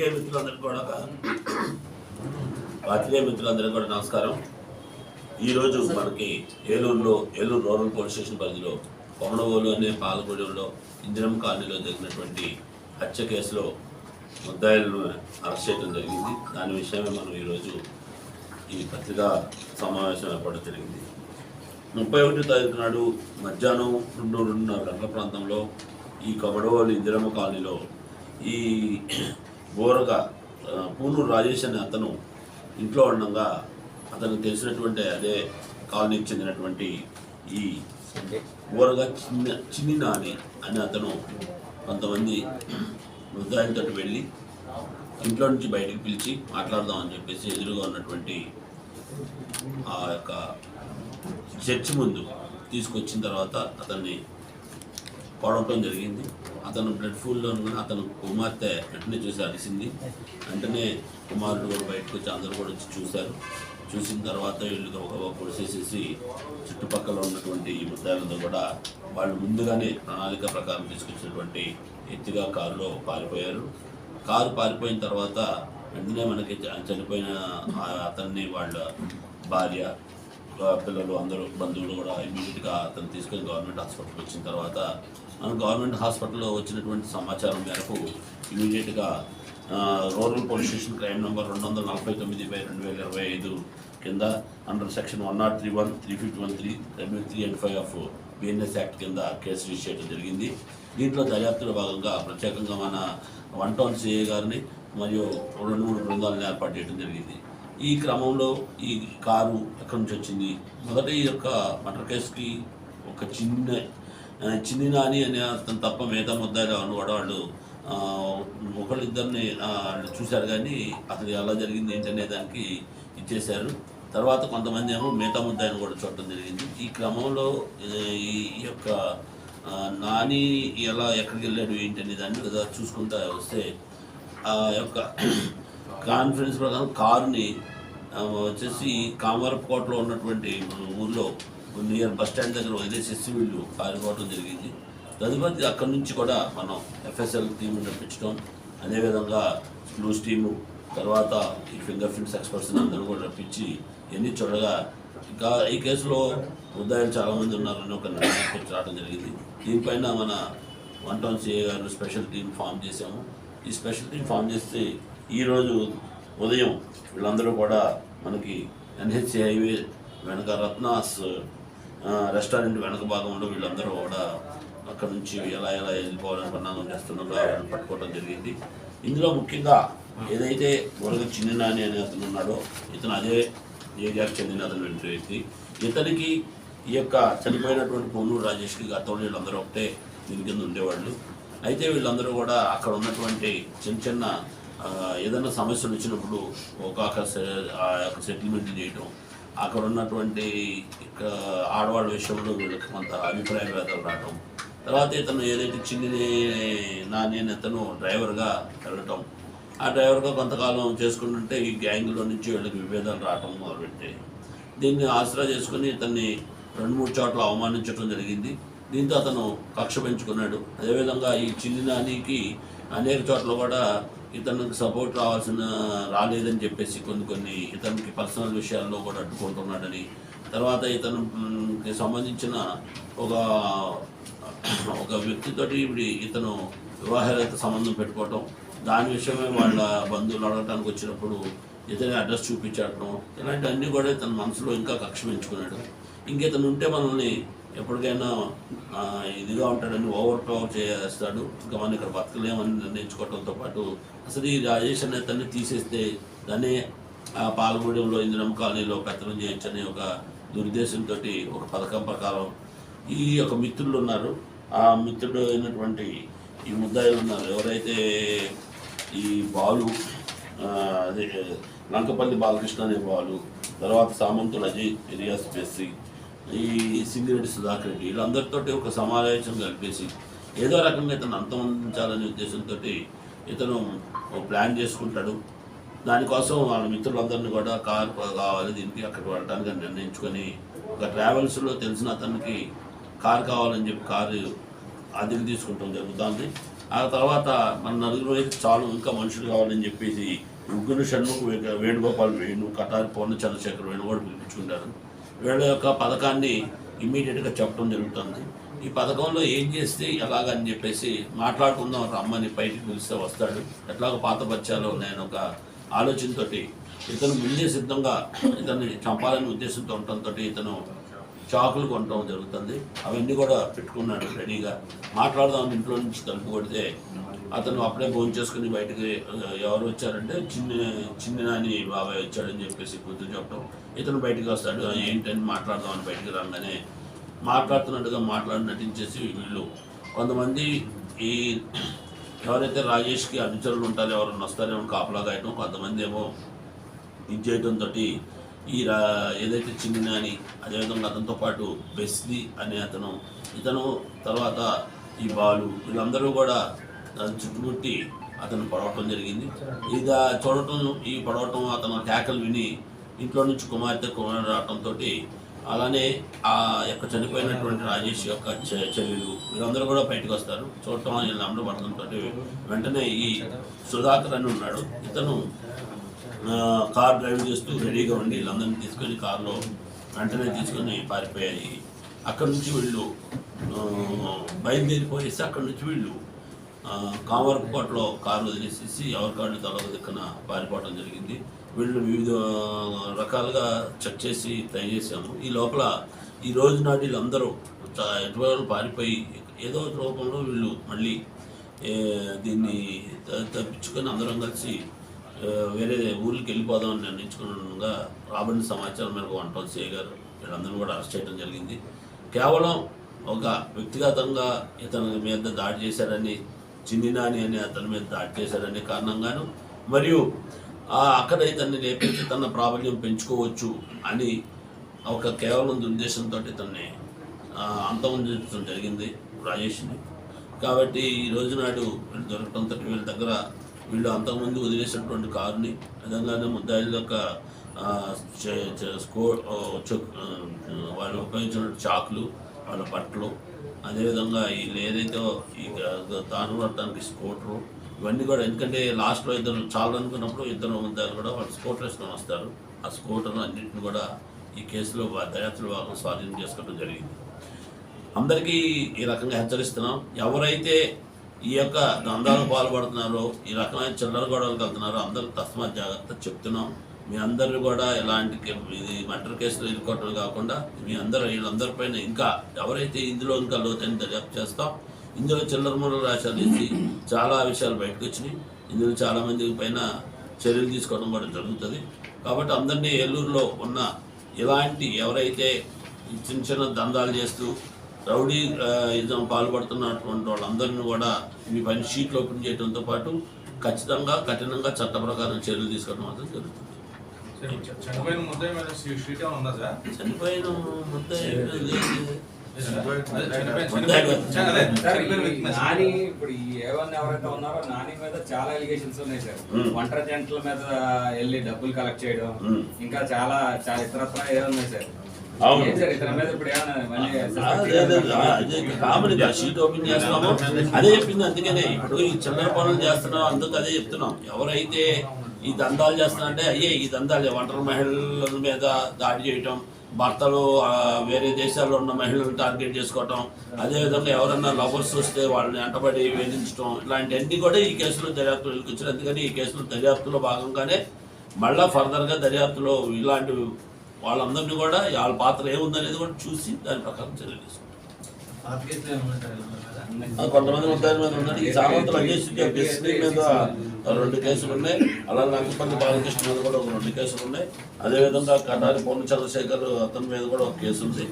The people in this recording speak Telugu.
పాత్రికేయ మిత్రులందరికీ కూడా పాత్రికేయ మిత్రులందరికీ కూడా నమస్కారం. ఈరోజు మనకి ఏలూరులో ఏలూరు రూరల్ పోలీస్ స్టేషన్ పరిధిలో కొమడవోలు అనే పాలగూడెంలో ఇందిరం కాలనీలో జరిగినటువంటి హత్య కేసులో ముద్దాయిలను అరెస్ట్ చేయడం జరిగింది. దాని విషయమే మనం ఈరోజు ఈ పత్రికా సమావేశం ఏర్పడడం జరిగింది. ముప్పై ఒకటి తారీఖు నాడు మధ్యాహ్నం రెండు రెండున్నర గంటల ప్రాంతంలో ఈ కబడవోలు ఇందిరమ్మ కాలనీలో ఈ బోరగా పూనూరు రాజేష్ అనే అతను ఇంట్లో ఉండగా అతనికి తెలిసినటువంటి అదే కాలనీకి చెందినటువంటి ఈ బోరగా చిన్న చిన్ని నాని అనే అతను కొంతమంది వృద్ధాయులతో వెళ్ళి ఇంట్లో నుంచి బయటికి పిలిచి మాట్లాడదామని చెప్పేసి ఎదురుగా ఉన్నటువంటి ఆ యొక్క చర్చి ముందు తీసుకొచ్చిన తర్వాత అతన్ని పడవటం జరిగింది. అతను బ్లడ్ ఫుల్లో కూడా అతను కుమార్తె వెంటనే చూసి అలిసింది వెంటనే కుమారుడు కూడా బయటకు వచ్చి అందరూ కూడా వచ్చి చూశారు. చూసిన తర్వాత వీళ్ళు ఒక పొడిసేసేసి చుట్టుపక్కల ఉన్నటువంటి ఈ ముద్దాయిలతో కూడా వాళ్ళు ముందుగానే ప్రణాళిక ప్రకారం తీసుకొచ్చినటువంటి ఎత్తుగా కారులో పారిపోయారు. కారు పారిపోయిన తర్వాత వెంటనే మనకి చనిపోయిన అతన్ని వాళ్ళ భార్య పిల్లలు అందరూ బంధువులు కూడా ఇమీడియట్గా అతను తీసుకొని గవర్నమెంట్ హాస్పిటల్కి వచ్చిన తర్వాత మనం గవర్నమెంట్ హాస్పిటల్లో వచ్చినటువంటి సమాచారం మేరకు ఇమీడియట్గా rural police station crime number రెండు వందల నలభై తొమ్మిది బై రెండు వేల ఇరవై ఐదు కింద under section one not three one three fifty one three revenue three and five of B N S act కింద కేసు రిజిస్టర్ చేయడం జరిగింది. దీంట్లో దర్యాప్తులో భాగంగా ప్రత్యేకంగా మన వన్ టౌన్ సిఏ గారిని మరియు రెండు మూడు బృందాలను ఏర్పాటు చేయడం జరిగింది. ఈ క్రమంలో ఈ కారు ఎక్కడి నుంచి వచ్చింది? మొదట ఈ యొక్క మటర్ కేసుకి ఒక చిన్న చిన్ని నాని అనే అతను తప్ప మిగతా ముద్దాయిలు అనుకోవడం కూడా వాళ్ళు ఒకళ్ళిద్దరిని చూశారు కానీ అసలు ఎలా జరిగింది ఏంటనే దానికి ఇచ్చేశారు. తర్వాత కొంతమంది ఏమో మిగతా ముద్దాయిని కూడా చూడటం జరిగింది. ఈ క్రమంలో ఈ ఈ యొక్క నాని ఎలా ఎక్కడికి వెళ్ళాడు ఏంటనే దాన్ని చూసుకుంటా వస్తే ఆ యొక్క కాన్ఫరెన్స్ ప్రకారం కారుని వచ్చేసి కామరపుకోటలో ఉన్నటువంటి మన ఊర్లో నియర్ బస్ స్టాండ్ దగ్గర వదిలేసేసి వీళ్ళు పారిపోవడం జరిగింది. తదుపరి అక్కడి నుంచి కూడా మనం ఎఫ్ఎస్ఎల్ టీం రప్పించడం అదేవిధంగా క్లూస్ టీము తర్వాత ఈ ఫింగర్ ప్రింట్స్ ఎక్స్పర్ట్స్ అందరూ కూడా రప్పించి ఎన్ని చూడగా ఇంకా ఈ కేసులో ముద్దాయిలు చాలామంది ఉన్నారని ఒక నిర్ణయానికి రావడం జరిగింది. దీనిపైన మన వన్ టౌన్ సిఏ గారు స్పెషల్ టీం ఫామ్ చేశాము. ఈ స్పెషల్ టీం ఫామ్ చేస్తే ఈరోజు ఉదయం వీళ్ళందరూ కూడా మనకి ఎన్హెచ్సి హైవే వెనక రత్నాస్ రెస్టారెంట్ వెనక భాగంలో వీళ్ళందరూ కూడా అక్కడ నుంచి ఎలా ఎలా వెళ్ళిపోవాలని పన్నాగం చేస్తున్నారో పట్టుకోవడం జరిగింది. ఇందులో ముఖ్యంగా ఏదైతే వరద చిన్ననాని అనే అతను ఉన్నాడో ఇతను అదే ఏరియాకి చెందిన అతను వ్యక్తి. ఇతనికి ఈ యొక్క చనిపోయినటువంటి పొన్నూరు రాజేష్కి గతంలో వీళ్ళందరూ ఒకటే దీని కింద ఉండేవాళ్ళు. అయితే వీళ్ళందరూ కూడా అక్కడ ఉన్నటువంటి చిన్న చిన్న ఏదైనా సమస్యలు వచ్చినప్పుడు ఒక సె- ఆ యొక్క సెటిల్మెంట్ చేయటం అక్కడ ఉన్నటువంటి ఆడవాళ్ళ విషయంలో వీళ్ళకి కొంత అభిప్రాయ భేదాలు రావటం తర్వాత ఇతను ఏదైతే చిన్ని నా నేను ఇతను డ్రైవర్గా వెళ్ళటం ఆ డ్రైవర్గా కొంతకాలం చేసుకుంటుంటే ఈ గ్యాంగ్లో నుంచి వీళ్ళకి విభేదాలు రావటం మొదలుపెట్టాయి దీన్ని ఆసరా చేసుకుని ఇతన్ని రెండు మూడు చోట్ల అవమానించడం జరిగింది. దీంతో అతను కక్ష పెంచుకున్నాడు. అదేవిధంగా ఈ చిన్ని నానికి అనేక చోట్ల కూడా ఇతనికి సపోర్ట్ రావాల్సిన రాలేదని చెప్పేసి కొన్ని కొన్ని ఇతనికి పర్సనల్ విషయాల్లో కూడా అడ్డుకుంటున్నాడని తర్వాత ఇతను సంబంధించిన ఒక ఒక వ్యక్తితోటి ఇప్పుడు ఇతను వివాహేతర సంబంధం పెట్టుకోవటం దాని విషయమే వాళ్ళ బంధువులు అడగటానికి వచ్చినప్పుడు ఇతని అడ్రస్ చూపించడం ఇలాంటివన్నీ కూడా ఇతని మనసులో ఇంకా కక్ష పెంచుకున్నాడు. ఇంక ఇతను ఉంటే మనల్ని ఎప్పటికైనా ఇదిగా ఉంటాడని ఓవర్ పవర్ చేస్తాడు. ఇంకా మనం ఇక్కడ బతకలేమని నిర్ణయించుకోవడంతో పాటు అసలు ఈ రాజేష్ అనే తన్ని తీసేస్తే దాన్ని ఆ పాలగూడెంలో ఇందిరం కాలనీలో పెత్తనం చేయొచ్చని ఒక దురుద్దేశంతో ఒక పథకం ప్రకారం ఈ యొక్క మిత్రులు ఉన్నారు. ఆ మిత్రుడు అయినటువంటి ఈ ముద్దాయిలు ఉన్నారు. ఎవరైతే ఈ బాలు అదే లంకపల్లి బాలకృష్ణ అనే బాలు తర్వాత సామంతులు అజయ్ ఎలియాస్ బెస్సీ ఈ సింగిరెడ్డి సుధాకర్ రెడ్డి వీళ్ళందరితోటి ఒక సమావేశం కలిపేసి ఏదో రకంగా ఇతను అంతమొందించాలనే ఉద్దేశంతో ఇతను ప్లాన్ చేసుకుంటాడు. దానికోసం వాళ్ళ మిత్రులందరినీ కూడా కారు కావాలి దీనికి అక్కడ వెళ్ళడానికి నిర్ణయించుకొని ఒక ట్రావెల్స్లో తెలిసిన అతనికి కార్ కావాలని చెప్పి కారు అద్దెకి తీసుకుంటాం జరుగుతుంది. ఆ తర్వాత మన నలుగురు అయితే చాలు ఇంకా మనుషులు కావాలని చెప్పేసి ముగ్గురు షణ్ముఖ వేణుగోపాల్ వేణు కటారి పూర్ణ చంద్రశేఖర్ వేణు కూడా పిలిపించుకుంటారు. వీళ్ళ యొక్క పథకాన్ని ఇమీడియట్గా చెప్పడం జరుగుతుంది. ఈ పథకంలో ఏం చేస్తే ఎలాగని చెప్పేసి మాట్లాడుకుందాం రమ్మని బయటికి పిలిస్తే వస్తాడు. ఎట్లాగో పాత బచ్చాలో నేను ఒక ఆలోచనతోటి ఇతను ముందే సిద్ధంగా ఇతన్ని చంపాలనే ఉద్దేశంతో ఉండటంతో ఇతను చాకులు కొనడం జరుగుతుంది. అవన్నీ కూడా పెట్టుకున్నాడు రెడీగా. మాట్లాడదాం ఇంట్లో నుంచి తలుపు కొడితే అతను అప్పుడే ఫోన్ చేసుకుని బయటకి ఎవరు వచ్చారంటే చిన్న చిన్న నాని బాబాయ్ వచ్చాడని చెప్పేసి కూతురు చెప్పడం ఇతను బయటకు వస్తాడు ఏంటని మాట్లాడదామని బయటకు రాగానే మాట్లాడుతున్నట్టుగా మాట్లాడి నటించేసి వీళ్ళు. కొంతమంది ఈ ఎవరైతే రాజేష్కి అనుచరులు ఉంటారో ఎవరైనా వస్తారేమో కాపలా కాయటం కొంతమంది ఏమో ఇది చేయడంతో ఈ రా ఏదైతే చిన్న నాని అదేవిధంగా అతనితో పాటు బెస్ది అనే అతను. ఇతను తర్వాత ఈ బాలు వీళ్ళందరూ కూడా దాన్ని చుట్టుముట్టి అతను పడవటం జరిగింది. ఇది చూడటం ఈ పడవటం అతను కేకలు విని ఇంట్లో నుంచి కుమార్తె కుమారుడు రావటంతో అలానే ఆ యొక్క చనిపోయినటువంటి రాజేష్ యొక్క చె- చెల్లెలు వీరందరూ కూడా బయటకు వస్తారు. చూడటం వీళ్ళు అమలు పడటంతో వెంటనే ఈ సుధాకర్ అని ఉన్నాడు. ఇతను కార్ డ్రైవ్ చేస్తూ రెడీగా ఉండి వీళ్ళందరినీ తీసుకొని కార్లో వెంటనే తీసుకొని పారిపోయాయి. అక్కడి నుంచి వీళ్ళు బయలుదేరిపోయేసి అక్కడి నుంచి వీళ్ళు ఆ, కామరకోటలో కారు వదిలేసేసి ఎవరి కాళ్ళు తల దిక్కున పారిపోవడం జరిగింది. వీళ్ళు వివిధ రకాలుగా చెక్ చేసి ట్రై చేసాము ఈ లోపల ఈ రోజు నాటి వీళ్ళందరూ ఎటువైపు ఎటువంటి పారిపోయి ఏదో రూపంలో వీళ్ళు మళ్ళీ దీన్ని తప్పించుకొని అందరం కలిసి వేరే ఊళ్ళకి వెళ్ళిపోదామని నిర్ణయించుకున్నగా రాబడిన సమాచారం మేరకు వంటలు చేయగారు గారు. వీళ్ళందరూ కూడా అరెస్ట్ చేయడం జరిగింది. కేవలం ఒక వ్యక్తిగతంగా ఇతని మీద దాడి చేశారని చిన్నినాని అని అతని మీద దాడి చేశారనే కారణంగాను మరియు ఆ అక్కడ ఇతన్ని లేపించి తన ప్రాబల్యం పెంచుకోవచ్చు అని ఒక కేవలం దుర్దేశంతో ఇతన్ని ఆ, జరిగింది రాజేష్ని. కాబట్టి ఈ రోజు నాడు వీళ్ళు దొరకడంతో వీళ్ళ దగ్గర వీళ్ళు అంతకుముందు వదిలేసినటువంటి కారుని విధంగానే ముద్దాయిల యొక్క స్కో వాళ్ళు ఉపయోగించిన చాకులు వాళ్ళ బట్టలు అదేవిధంగా వీళ్ళు ఏదైతే ఈ తాను పడటానికి స్కూటరు ఇవన్నీ కూడా ఎందుకంటే లాస్ట్లో ఇద్దరు చాలా అనుకున్నప్పుడు ఇద్దరు ఉందని కూడా వాళ్ళు స్కూటర్ వేసుకొని వస్తారు. ఆ స్కూటర్ అన్నింటిని కూడా ఈ కేసులో దయాత్రుల భాగం స్వాధీనం చేసుకోవడం జరిగింది. అందరికీ ఈ రకంగా హెచ్చరిస్తున్నాం. ఎవరైతే ఈ యొక్క దందాలకు పాల్పడుతున్నారో ఈ రకమైన చిల్లర గొడవలకు వెళ్తున్నారో అందరూ తస్మాత్ జాగ్రత్త చెప్తున్నాం. మీ అందరూ కూడా ఇలాంటి ఇది మర్డర్ కేసులు ఎదుర్కోవటం కాకుండా మీ అందరూ వీళ్ళందరిపైన ఇంకా ఎవరైతే ఇందులో ఇంకా లోతైన దర్యాప్తు చేస్తాం ఇందులో చిల్లర మూల రాశాలు ఇచ్చి చాలా విషయాలు బయటకు వచ్చినాయి. ఇందులో చాలామంది పైన చర్యలు తీసుకోవడం కూడా జరుగుతుంది. కాబట్టి అందరినీ ఏలూరులో ఉన్న ఇలాంటి ఎవరైతే చిన్న చిన్న దందాలు చేస్తూ రౌడీ యుద్ధం పాల్పడుతున్నటువంటి వాళ్ళందరినీ కూడా మీ పని షీట్లు ఓపెన్ చేయడంతో పాటు ఖచ్చితంగా కఠినంగా చట్ట ప్రకారం చర్యలు తీసుకోవడం మాత్రం జరుగుతుంది. చనిపోయిన ముద్దాయి మీద షీట్ ఏమైనా ఉందా సార్ చనిపోయిన ముద్దాయి లేదు. అదే చనిపోయిన- ముద్దాయి చనిపోయిన- కాదు. అదే సార్ చనిపోయిన ఈ వ్యక్తి మీద నాని ఇప్పుడు ఈ ఏవన్ ఎవరైతే ఉన్నారో నాని మీద చాలా ఎలిగేషన్స్ ఉన్నాయి సార్ మ్మ్. ఒంటరి జంటల మీద వెళ్ళి డబ్బులు కలెక్ట్ చేయడం మ్మ్. ఇంకా చాలా చాలా ఇతరత్ర ఏదో ఉన్నాయి సార్ అదే చెప్పింది అందుకనే ఇప్పుడు ఈ చిల్లర పనులు చేస్తున్నాం అందుకు అదే చెప్తున్నాం. ఎవరైతే ఈ దందాలు చేస్తున్నారంటే అయ్యే ఈ దందాలు ఒంటరి మహిళల మీద దాడి చేయటం భర్తలు వేరే దేశాల్లో ఉన్న మహిళలను టార్గెట్ చేసుకోవటం అదేవిధంగా ఎవరన్నా లవర్స్ వస్తే వాళ్ళని వెంటబడి వేధించడం ఇలాంటివన్నీ కూడా ఈ కేసులో దర్యాప్తులో వెలికొచ్చారు ఎందుకంటే ఈ కేసులో దర్యాప్తులో భాగంగానే మళ్ళా ఫర్దర్గా దర్యాప్తులో ఇలాంటి వాళ్ళందరినీ కూడా వాళ్ళ పాత్ర ఏముందనేది కూడా చూసి దాని ప్రకారం చర్యలు తీసుకుంటాం కొంతమంది ఉంటారు మీద ఉన్నారు. ఈ సామంతులు అన్వేషించే బెస్టీ మీద రెండు కేసులు ఉన్నాయి. అలా నంగపల్లి బాలకృష్ణ మీద కూడా ఒక రెండు కేసులు ఉన్నాయి. అదేవిధంగా కటారి పూర్ణ చంద్రశేఖర్ అతని మీద కూడా ఒక కేసు ఉంది.